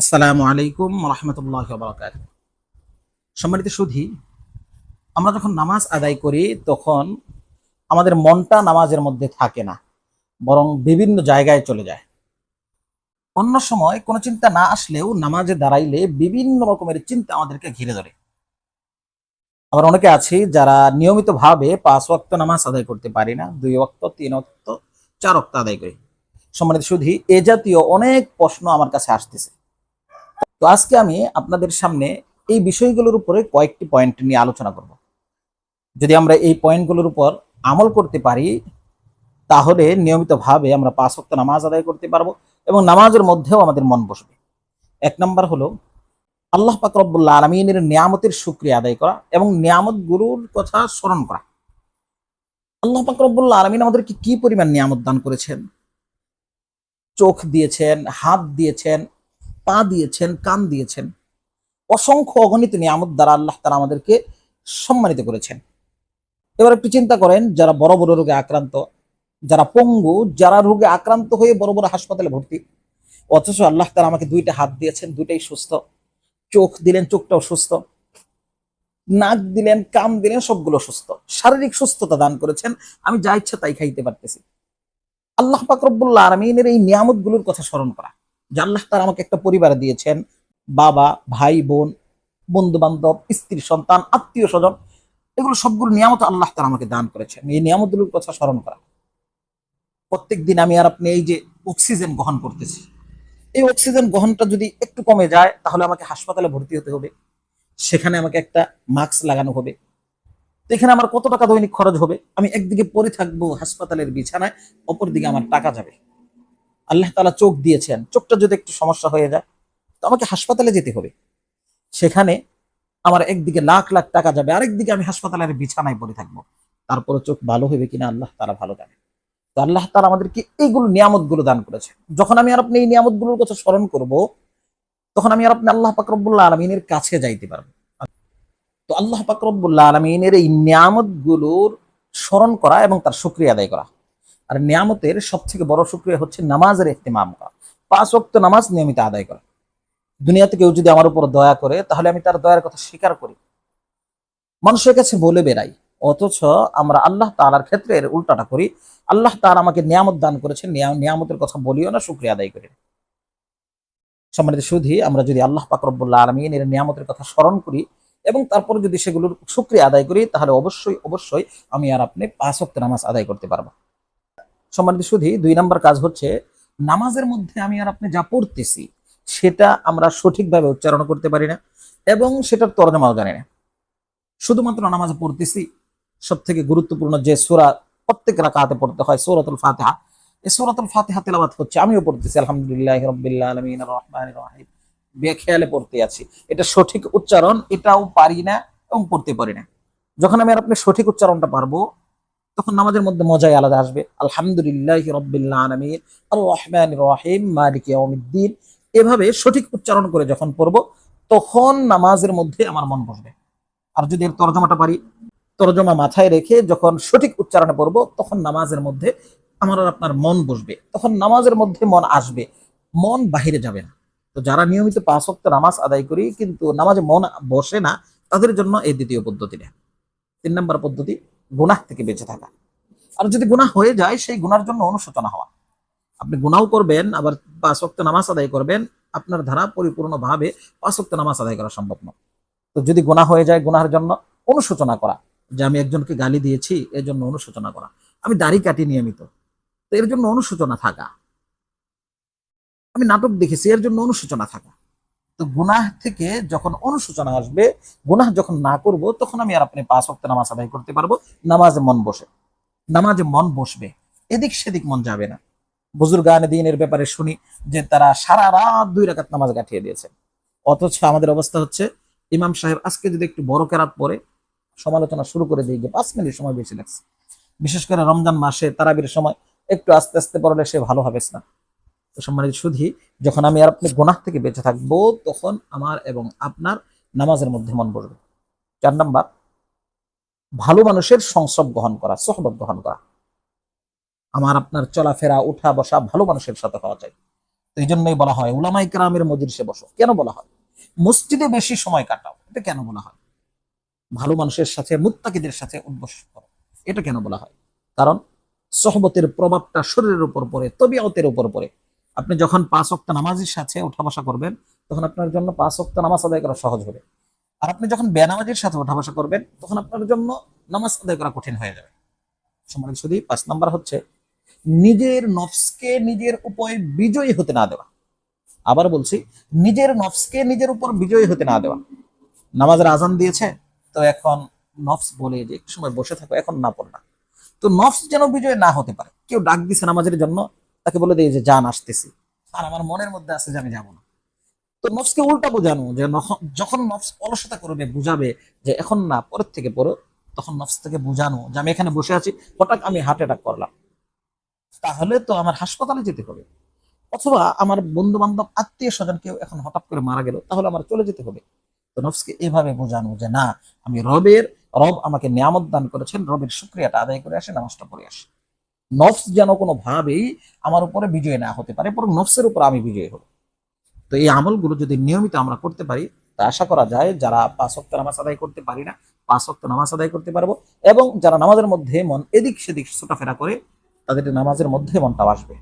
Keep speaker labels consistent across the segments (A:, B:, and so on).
A: আসসালামু আলাইকুম রহমতুল্লাহ বারকাত সম্মানিত সুধী, আমরা যখন নামাজ আদায় করি, তখন আমাদের মনটা নামাজের মধ্যে থাকে না, বরং বিভিন্ন জায়গায় চলে যায়। অন্য সময় কোনো চিন্তা না আসলেও নামাজে দাঁড়াইলে বিভিন্ন রকমের চিন্তা আমাদেরকে ঘিরে ধরে। আবার অনেকে আছি যারা নিয়মিতভাবে পাঁচ ওয়াক্ত নামাজ আদায় করতে পারি না, দুই ওয়াক্ত, তিন ওয়াক্ত, চার ওয়াক্ত আদায় করি। সম্মানিত সুধী, এ জাতীয় অনেক প্রশ্ন আমার কাছে আসতেছে। তো আজকে আমি আপনাদের সামনে এই বিষয়গুলোর উপরে কয়েকটি পয়েন্ট নিয়ে আলোচনা করব। যদি আমরা এই পয়েন্টগুলোর উপর আমল করতে পারি, তাহলে নিয়মিতভাবে আমরা পাঁচ ওয়াক্ত নামাজ আদায় করতে পারব এবং নামাজের মধ্যেও আমাদের মন বসবে। এক নম্বর হলো, আল্লাহ পাক রব্বুল্লাহ আলমিনের নিয়ামতের সুক্রিয়া আদায় করা এবং নিয়ামত গুরুর কথা স্মরণ করা। আল্লাহ পাক রব্বুল্লাহ আলমিন আমাদেরকে কি পরিমাণ নিয়ামত দান করেছেন? চোখ দিয়েছেন, হাত দিয়েছেন পা দিয়েছেন, কান দিয়েছেন। অসংখ্য অগণিত নিয়ামত দ্বারা আল্লাহ তারা আমাদেরকে সম্মানিত করেছেন। এবার একটু চিন্তা করেন, যারা বড় বড় রোগে আক্রান্ত, যারা পঙ্গু, যারা রোগে আক্রান্ত হয়ে বড় বড় হাসপাতালে ভর্তি, অথচ আল্লাহ তারা আমাকে দুইটা হাত দিয়েছেন, দুইটাই সুস্থ। চোখ দিলেন, চোখটাও সুস্থ। নাক দিলেন, কান দিলেন, সবগুলো সুস্থ। শারীরিক সুস্থতা দান করেছেন, আমি যা ইচ্ছা তাই খাইতে পারতেছি। আল্লাহ পাকরবুল্লাহ আলমিনের এই নিয়ামতগুলোর কথা স্মরণ করা। যে তার আমাকে একটা পরিবার দিয়েছেন। বাবা, ভাই, বোন বন্ধু বান্ধব স্ত্রী, সন্তান, আত্মীয় স্বজন। এগুলো সবগুলো নিয়ামত আল্লাহ তারা আমাকে দান করেছেন। এই নিয়ামতগুলোর কথা স্মরণ করা। প্রত্যেক দিন আমি আর আপনি এই যে অক্সিজেন গ্রহণ করতেছি। এই অক্সিজেন গ্রহণটা যদি একটু কমে যায়, তাহলে আমাকে হাসপাতালে ভর্তি হতে হবে। সেখানে আমাকে একটা মাস্ক লাগানো হবে। এখানে আমার কত টাকা দৈনিক খরচ হবে? আমি একদিকে পড়ে থাকব হাসপাতালের বিছানায়, অপরদিকে আমার টাকা যাবে। আল্লাহ তালা চোখ দিয়েছেন, চোখটা যদি একটু সমস্যা হয়ে যায়, তো আমাকে হাসপাতালে যেতে হবে। সেখানে আমার একদিকে লাখ লাখ টাকা যাবে, আরেকদিকে আমি হাসপাতালের বিছানায় পড়ে থাকব। তারপরে চোখ ভালো হবে কিনা আল্লাহ তারা ভালো জানে। তো আল্লাহ তারা আমাদেরকে এইগুলো নিয়ামতগুলো দান করেছে যখন আমি আর আপনি এই নিয়ামতগুলোর কথা স্মরণ করব, তখন আমি আর আপনি আল্লাহ পাকরবুল্লাহ আলমিনের কাছে যাইতে পারব। তো আল্লাহ পাকরবুল্লাহ আলমিনের এই নিয়ামতগুলোর স্মরণ করা এবং তার সুক্রিয়া আদায় করা। আর নিয়ামতের সবথেকে বড় সুক্রিয়া হচ্ছে নামাজের এহতেমাম করা। পাঁচ ওয়াক্ত নামাজ নিয়মিত আদায় করা। দুনিয়াতে কেউ যদি আমার উপর দয়া করে, তাহলে আমি তার দয়ার কথা স্বীকার করি। মানুষের কাছে বলে বেড়াই, অথচ আমরা আল্লাহ তালার ক্ষেত্রে এর উল্টাটা করি। আল্লাহ তার আমাকে নিয়ামত দান করেছেন, নিয়া- নিয়ামতের কথা বলিও না, শুক্রিয়া আদায় করি। সম্মানিত সুধী, আমরা যদি আল্লাহ পাকরবুল্লাহ আলমিন এর নিয়ামতের কথা স্মরণ করি এবং তারপরে যদি সেগুলোর শুক্রিয়া আদায় করি, তাহলে অবশ্যই অবশ্যই আমি আর আপনি পাঁচ ওয়াক্ত নামাজ আদায় করতে পারব। সম্মানিত সুধী, দুই নম্বর কাজ হচ্ছে, নামাজের মধ্যে আমি আর আপনি যা পড়তেছি, সেটা আমরা সঠিকভাবে উচ্চারণ করতে পারি না এবং সেটার তর্জমাও জানি না। শুধুমাত্র নামাজ পড়তেছি সব থেকে গুরুত্বপূর্ণ যে সোরা প্রত্যেক রাকাতে পড়তে হয়, সূরাতুল ফাতিহা। এই সূরাতুল ফাতিহা তেলাওয়াত হচ্ছে, আমিও পড়তেছি, আলহামদুলিল্লাহ রাব্বিল আলামিন আর রহমানির রহিম। বেখেয়ালে পড়তে আছি। এটা সঠিক উচ্চারণ, এটাও পারি না এবং পড়তে পারি না। যখন আমি আর আপনি সঠিক উচ্চারণটা পারব তখন নামাজের মধ্যে মজাই আলাদা আসবে। আলহামদুলিল্লাহ রব্বিল আলামিন আর রহমানির রহিম, মালিক এভাবে সঠিক উচ্চারণ করে যখন পড়ব, তখন নামাজের মধ্যে আমার মন বসবে। আর যদি এর তর্জমাটা পারি, তর্জমা মাথায় রেখে যখন সঠিক উচ্চারণে পড়ব, তখন নামাজের মধ্যে আমার আর আপনার মন বসবে। তখন নামাজের মধ্যে মন আসবে। মন বাহিরে যাবে না। তো যারা নিয়মিত পাঁচ ওয়াক্ত নামাজ আদায় করি, কিন্তু নামাজে মন বসে না, তাদের জন্য এই দ্বিতীয় পদ্ধতিটা। তিন নম্বর পদ্ধতি গুনাহ থেকে বেঁচে থাকা। আর যদি গুনাহ হয়ে যায়, সেই গুনার জন্য অনুশোচনা হওয়া। আপনি গুনাও করবেন, আবার পাঁচ ওয়াক্ত নামাজ আদায় করবেন, আপনার ধারা পরিপূর্ণভাবে পাঁচ ওয়াক্ত নামাজ আদায় করা সম্ভব নয়। তো যদি গুনাহ হয়ে যায় গুনার জন্য, অনুশোচনা করা। যে আমি একজনকে গালি দিয়েছি, এর জন্য অনুশোচনা করা। আমি দাড়ি কাটি নিয়মিত। তো এর জন্য অনুশোচনা থাকা। আমি নাটক দেখেছি, এর জন্য অনুশোচনা থাকা। তো গুনাহ থেকে যখন অনুশোচনা আসবে, গুনাহ যখন না করব, তখন আমি আর আপনি পাঁচ ওয়াক্ত নামাজ আদায় করতে পারব। নামাজে মন বসে। নামাজে মন বসবে। এদিক সেদিক মন যাবে না। বুজুর্গান দিনের ব্যাপারে শুনি যে তারা সারা রাত দুই রাকাত নামাজ কাটিয়ে দিয়েছেন অথচ আমাদের অবস্থা হচ্ছে, ইমাম সাহেব আজকে যদি একটু বড় কেরাত পরে সমালোচনা শুরু করে দিয়ে গিয়ে পাঁচ মিনিট সময় বেশি লাগছে। বিশেষ করে রমজান মাসে তারাবির সময় একটু আস্তে আস্তে পড়লে সে ভালো হবে না। সম্মানিত শুধু যখন আমি আর আপনি গোনাহ থেকে বেঁচে থাকব, তখন আমার এবং আপনার নামাজের মধ্যে মন বসবে। চার নাম্বার, ভালো মানুষের সংসব গ্রহণ করা, সহবত গ্রহণ করা। আমার আপনার চলাফেরা, উঠা বসা ভালো মানুষের সাথে হওয়া চাই। এই জন্যই বলা হয় উলামাই কেরামের মজলিসে বসো। কেন বলা হয়? মসজিদে বেশি সময় কাটাও, এটা কেন বলা হয়? ভালো মানুষের সাথে, মুত্তাকিদের সাথে উদ্বস করো, এটা কেন বলা হয়? কারণ, সহবতের প্রভাবটা শরীরের উপর পড়ে, তবিয়তের উপর পড়ে। আপনি যখন পাঁচ অক্ট নামাজের সাথে উঠা বসা করবেন, তখন আপনার জন্য পাঁচ অক্ট নামাজ আদায় করা সহজ হবে। আর আপনি যখন বেনামাজির সাথে উঠা বসা করবেন, তখন আপনার জন্য নামাজ আদায় করা কঠিন হয়ে যাবে। সম্মানিত শুধু পাঁচ নাম্বার হচ্ছে নিজের নফসকে নিজের উপরে বিজয়ী হতে না দেওয়া। আবার বলছি, নিজের নফসকে নিজের উপর বিজয়ী হতে না দেওয়া। নামাজের আজান দিয়েছে, তো এখন নফস বলে যে একটু সময় বসে থাকো, এখন না পড় না। তো নফস যেন বিজয় না হতে পারে, কেউ ডাক দিছে নামাজের জন্য তাকে বলে দিয়ে যে যান আসতেছি। আর আমার মনের মধ্যে আছে যে, আমি যাব না। তো নফসকে উল্টা বোঝানো, যে যখন নফস অলসতা করবে, বুঝাবে যে, এখন না, পরের থেকে পড়ো, তখন নফস থেকে বোঝানো যে, আমি এখানে বসে আছি, হঠাৎ আমি হার্ট অ্যাটাক করলাম। তাহলে তো আমার হাসপাতালে যেতে হবে। অথবা আমার বন্ধু বান্ধব আত্মীয় স্বজন কেউ এখন হঠাৎ করে মারা গেল, তাহলে আমার চলে যেতে হবে। তো নফসকে এভাবে বোঝানো যে, না, আমি রবের, রব আমাকে নিয়ামত দান করেছেন, রবের শুক্রিয়াটা আদায় করে আসে নামাজটা পড়ে আসে নফস যেন কোনো ভাবেই আমার উপরে বিজয় না হতে পারে, বরং নফসের উপর আমি বিজয়ী হব। তো এই আমলগুলো যদি নিয়মিত আমরা করতে পারি, তা আশা করা যায় যারা পাঁচ ওয়াক্ত নামাজ আদায় করতে পারি না, পাঁচ ওয়াক্ত নামাজ আদায় করতে পারব এবং যারা নামাজের মধ্যে মন এদিক সেদিক ছোটাফেরা করে, তাদের নামাজের মধ্যে মনটা আসবে।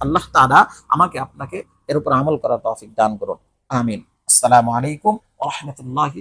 A: আল্লাহ তাআলা আমাকে আপনাকে এর উপর আমল করার তৌফিক দান করুন। আমিন। আসসালামু আলাইকুম রাহমাতুল্লাহি